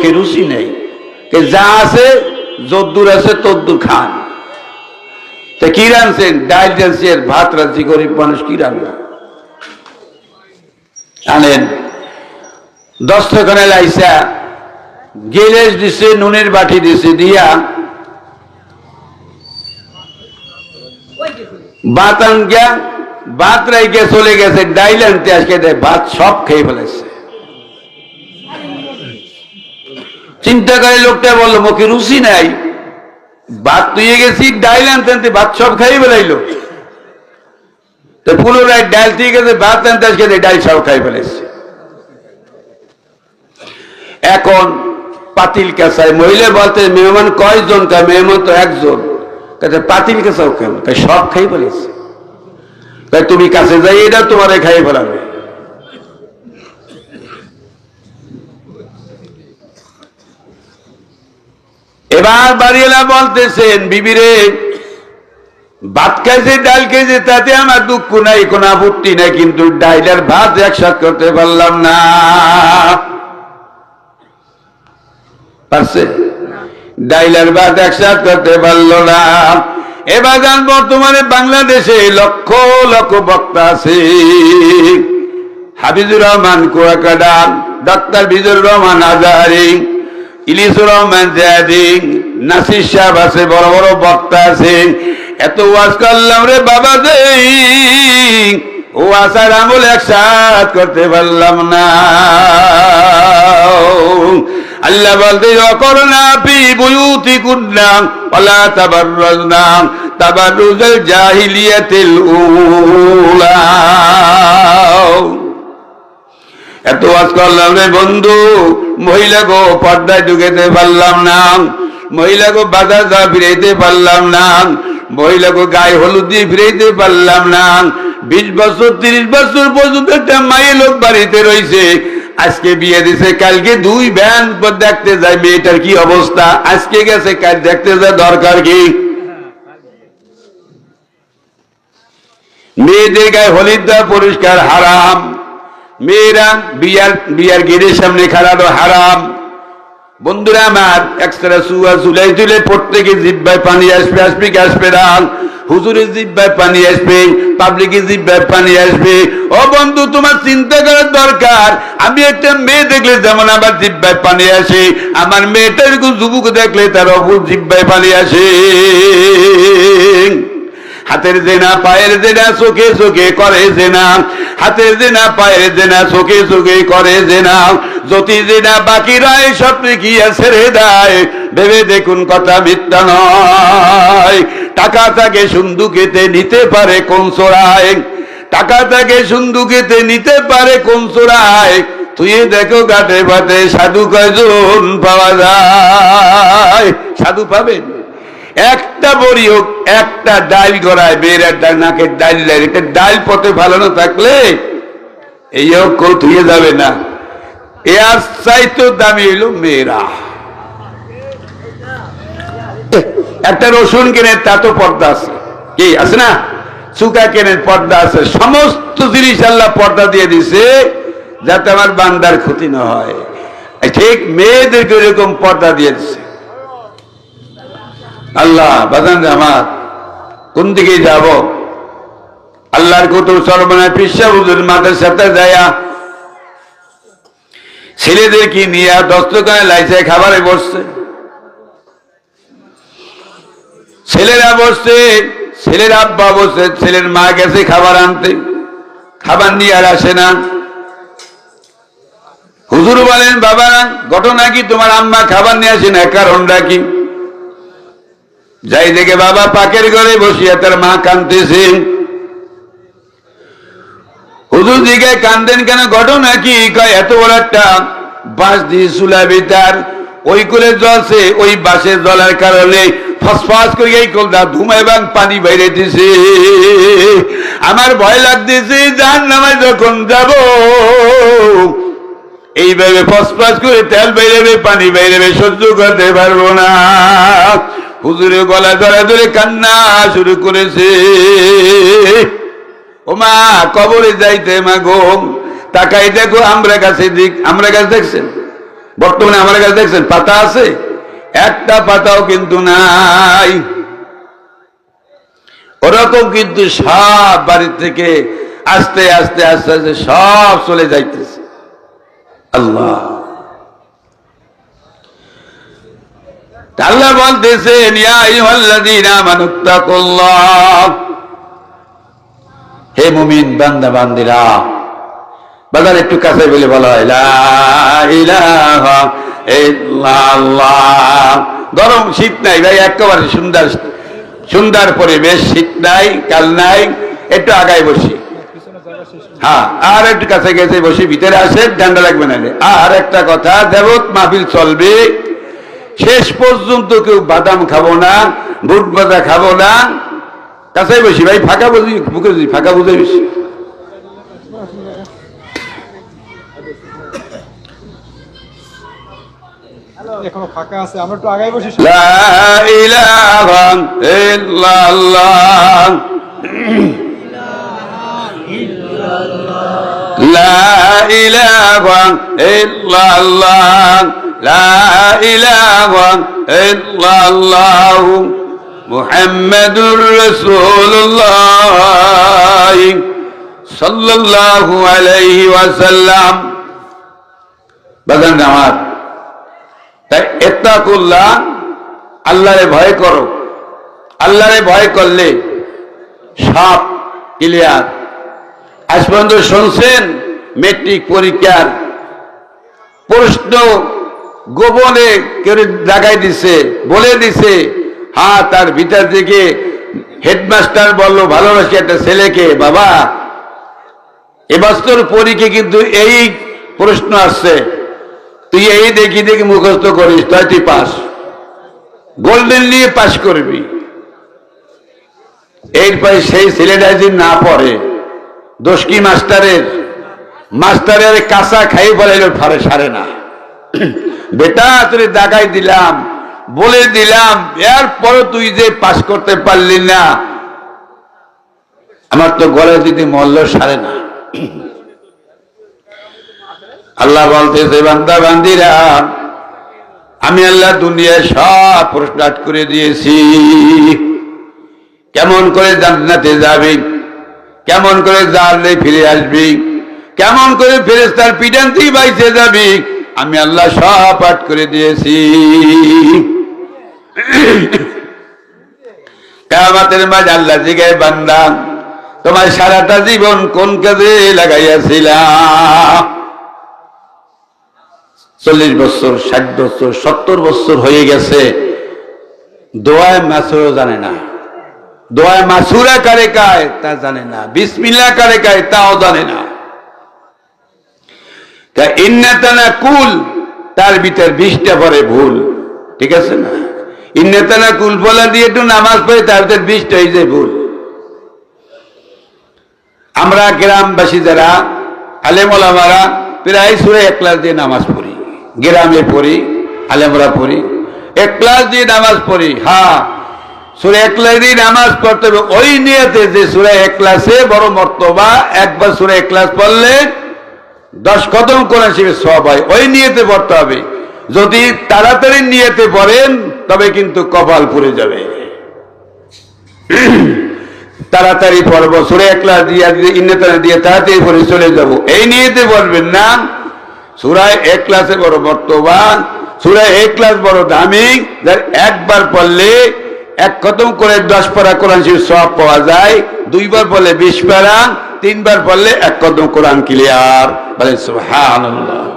মুখে রুচি নেই যা আছে, যদ্দুর আছে, তদ্দুর খান। তা কি রানছেন ডাইল রানছেন ভাত রাঁধছি, গরিব মানুষ কি রান্না আনেন। দস্তখানে লাইসা গেলেস দিছে, নুনের বাটি দিছে, দিয়া ভাত আন গিয়া ভাত রাইকে চলে গেছে, ডাইল আনতে আজকে ভাত সব খেয়ে ফেলেছে চিন্তা করে লোকটা বলল, মুখে রুচি নাই। ভাত তুইয়ে গেছি, ডাইল আনতে ভাত সব খাই বেলাইলো তো পুনরায় ডাল দিয়ে গেছে, ভাত আনতে আজকে ডাল সব খাই ফেলেছে এখন পাতিল কাঁচায় মহিলা বলতে, মেহমান কয়জন? কা, মেহমান তো একজন। কাছে পাতিল কাঁচাও কেন? তাই সব খাই ফেলেছে তাই তুমি কাছে যাই এটা তোমারে খাই ফেলাবে। এবার বাড়িওয়ালা বলতেছেন, বিবিরে, ভাত খাইছে, ডাল খাইছে, তাতে আমার দুঃখ নাই, কোন আপত্তি নাই, কিন্তু ডাইলার ভাত একসাথ করতে পারলাম না। পারছে? ডাইলার ভাত একসাথ করতে পারল না। এবার বর্তমানে বাংলাদেশে লক্ষ লক্ষ বক্তা আছে। হাবিজুর রহমান, কুয়াকাটা ডক্টর বিজুর রহমান আজাহারি ইলিসুর রহমান জাহাদিক নাসির সাহেব আছে, বড় বড় বক্তা আছে। এত ওয়াজ করলাম রে বাবা দে ও আসার আমল একসাথ করতে পারলাম না। আল্লাহ বলতে করোনা পি বুয়ুতি কুন্নাম ওলা তাবাররাজনাম তাবাররুজাল জাহিলিয়াতিল উলা। এত ওয়াজ করলাম রে বন্ধু, মহিলা গো পর্দায় ঢুকেতে পারলাম না, মহিলা গো বাজার যা ফিরাইতে পারলাম না, মহিলা গো গায়ে হলুদ দিয়ে ফিরাইতে পারলাম না, বিশ বছর, তিরিশ বছর পর্যন্ত একটা মায়ের লোক বাড়িতে রয়েছে আজকে বিয়ে দিছে, কালকে দুই ব্যান দেখতে যায় মেয়েটার কি অবস্থা, আজকে গেছে, কাল দেখতে যায় দরকার কি? মেয়েদের গায়ে হলিদ পরিষ্কার হারাম। মেয়েরা বিয়ার বিয়ার গেটের সামনে খাড়ানো হারাম। বন্ধুরা আমার একসারা সুয়া চুলাই তুলে প্রত্যেকে জিব্বায় পানি আসবে আসবে কি আসবে না? হুজুরের জিব্বায় পানি আসবে পাবলিকের জিব্বায় পানি আসবে। ও বন্ধু, তোমার চিন্তা করার দরকার। আমি একটা মেয়ে দেখলে যেমন আমার জিব্বায় পানি আসে, আমার মেয়েটা এরকম যুবক দেখলে তার অপর জিব্বায় পানি আসে। হাতের জেনা পায়ের জেনা চোখে চোখে করে জেনা হাতের জেনা পায়ের জেনা চোখে চোখে করে জেনা যদি জেনা বাকি রায় স্বপ্নে কি ছেড়ে দেয়। ভেবে দেখুন কথা মিথ্যা নয়। টাকা তাকে সুন্দুকেতে নিতে পারে কোন চোরায়। টাকা তাকে সুন্দুকেতে নিতে পারে কোন চোরায়। তুই দেখো গাটে পাতে সাধু কয়জন পাওয়া যায়। সাধু পাবেন? একটা বড়ি হোক, একটা ডাইল গড়ায় বের একটা নাকের ডাইল লাগে এটা ডাইল পথে ফালানো থাকলে এই হোক, কেউ ধুয়ে যাবে না। এর চাইতো দামি হইল মেয়েরা। একটা রসুন কেনে তা তো পর্দা আছে। কি, আছে না? চুকা কেনে পর্দা আছে। সমস্ত জিনিস আল্লাহ পর্দা দিয়ে দিছে, যাতে আমার বান্দার ক্ষতি না হয়। ঠিক মেয়েদেরকে এরকম পর্দা দিয়ে দিছে। আল্লাহ, বাজান আমার, কোন দিকে যাব? আল্লাহর কুতুব সর্বনায় পিসা হুজুর মাদের সাথে যায়া ছেলেদেরকে নিয়ে দস্তকানে লাইছে, খাবারে বসছে? ছেলেরা বসছে, ছেলের আব্বা বসছে, ছেলের মা গেছে খাবার আনতে। খাবার নিয়ে আর আসে না। হুজুর বলেন, বাবা, ঘটনা কি? তোমার আম্মা খাবার নিয়ে আসে না, কারণটা কি? যাই দেখে বাবা পাকের ঘরে বসিয়া তার মা কান্দতেছে হুজুর দিকে কান্দেন কেন? ঘটনা কি? কয়, এত বড় একটা বাঁশ দিয়ে সুলাবি তার। ওই করে জলছে ওই বাঁশের জলের কারণে ফসফাস করে এই কলটা ধুমা এবং পানি বাইরে দিছে। আমার ভয় লাগতেছে যার নামায় যখন যাব, এইভাবে ফসফাস করে তেল বাইরে, পানি বাইরে সহ্য করতে পারব না। হুজুরে গলা ধরে ধরে কান্না শুরু করেছে। ও মা কবরে যাইতে মা গো তাকাই দেখো আমরা কাছে দিক, আমরা কাছে দেখছেন? বর্তমানে আমার কাছে দেখছেন, পাতা আছে? একটা পাতাও কিন্তু নাই। ওরকম কিন্তু সব বাড়ি থেকে আস্তে আস্তে আস্তে আস্তে সব চলে যাইতেছে। আল্লাহ। আল্লাহ বলতেছেন হে মুমিন বান্দা, বান্দিরা, বাজার একটু কাছে বলে বলা হয় গরম শীত নাই ভাই, একেবারে সুন্দর সুন্দর পরিবেশ, শীত নাই, কাল নাই, একটু আগায় বসি। হ্যাঁ আর একটু কাছে গেছে বসে, ভিতরে আসে ঠান্ডা লাগবে না। আর একটা কথা, দেবত মাহফিল চলবে। শেষ পর্যন্ত কেউ বাদাম খাব না বুট বাদা খাব না। কাছে বসি ভাই ফাঁকা বুঝি বুকে বুঝি ফাঁকা বুঝে বেশি এখনও ফাঁকা আছে আমরা একটু আগাই বসি লা ইলাহা ইল্লাল্লাহ। লা ইলাহা ইল্লাল্লাহ, লা ইলাহা ইল্লাল্লাহ, মুহাম্মাদুর রাসূলুল্লাহ সাল্লাল্লাহু আলাইহি ওয়াসাল্লাম। বাজান আমার তাই এত্তাকুল্লাহ, আল্লাহরে ভয় করো। আল্লাহরে ভয় করলে সব ক্লিয়ার আজ পর্যন্ত শুনছেন? মেট্রিক পরীক্ষার প্রশ্ন গোপনে কেউ জাগাই দিছে, বলে দিছে, হা, তার ভিতর থেকে হেডমাস্টার বলল, ভালোবাসি একটা ছেলেকে, বাবা। এবছর পরীক্ষা কিন্তু এই প্রশ্ন আসছে। তুই এই দেখি দেখি মুখস্থ করিস তাই তুই পাস। গোল্ডেন নিয়ে পাস করবি। এরপরে সেই ছেলেটা যদি না পড়ে, দোষ কি মাস্টারের? মাস্টারের কাঁচা খাই বলাইল ফারে সারে না। বেটা তুই দাগাই দিলাম, বলে দিলাম এরপরে তুই যে পাস করতে পারলি না, আমার তো গলে দিদি মল্ল সারে না। আল্লাহ বলতেছে, বান্দা, বান্দিরা, আমি আল্লাহ দুনিয়ায় সব প্রস্তাব করে দিয়েছি। কেমন করে জান্নাতে যাবি, কেমন করে জানলে ফিরে আসবি কেমন করে ফেরেস্তার পিটান থেকে বাইসে যাবি? আমি আল্লাহ সব পাঠ করে দিয়েছি। কামাতের মাঝ আল্লাহ জিগায়, বান্দা, তোমার সারাটা জীবন কোন কাজে লাগাইয়াছিলাম চল্লিশ বছর, ষাট বছর, সত্তর বছর হয়ে গেছে। দোয়ায় মাসুরও জানে না। দোয়ায় মাসুরা কারে কায় তা জানে না। বিসমিল্লা কারে কায় তাও জানে না। তা ইন্নাতানা কুল, তার ভিতর বিশটা পরে ভুল। ঠিক আছে না? কুল দিয়ে একটু নামাজ পড়ে, তার হয়ে যায় ভুল। আমরা গ্রামবাসী যারা আলেমলামারা প্রায় সুরে এক ক্লাস দিয়ে নামাজ পড়ি। গ্রামে পড়ি, আলেমরা পড়ি। এক ক্লাস দিয়ে নামাজ পড়ি হ্যাঁ। এক ক্লাস দিয়ে নামাজ পড়তে হবে। ওই নিয়েতে যে সুরে এক ক্লাসে বড় মর্তবা, একবার সুরে এক ক্লাস পড়লে দশ কদম কোরআন শিখে সব হয় ওই নিয়েতে পড়তে হবে। যদি তাড়াতাড়ি নিয়েতে পড়েন, তবে কিন্তু কপাল পুড়ে যাবে। তাড়াতাড়ি পড়ব, সুরে এক ক্লাস দিয়ে ইন্নেতানা দিয়ে তাড়াতাড়ি পড়ে চলে যাব। এই নিয়েতে বলবেন না। সুরায় এক ক্লাসে বড় বর্তমান, সুরায় এক ক্লাস বড় দামি, যার একবার পড়লে এক খতম করে দশ পারা কোরআন শরীফ সব পাওয়া যায়। দুইবার পড়লে বিশ পারা, তিনবার পড়লে এক কদম কোরআন ক্লিয়ার বলে সুবহানাল্লাহ।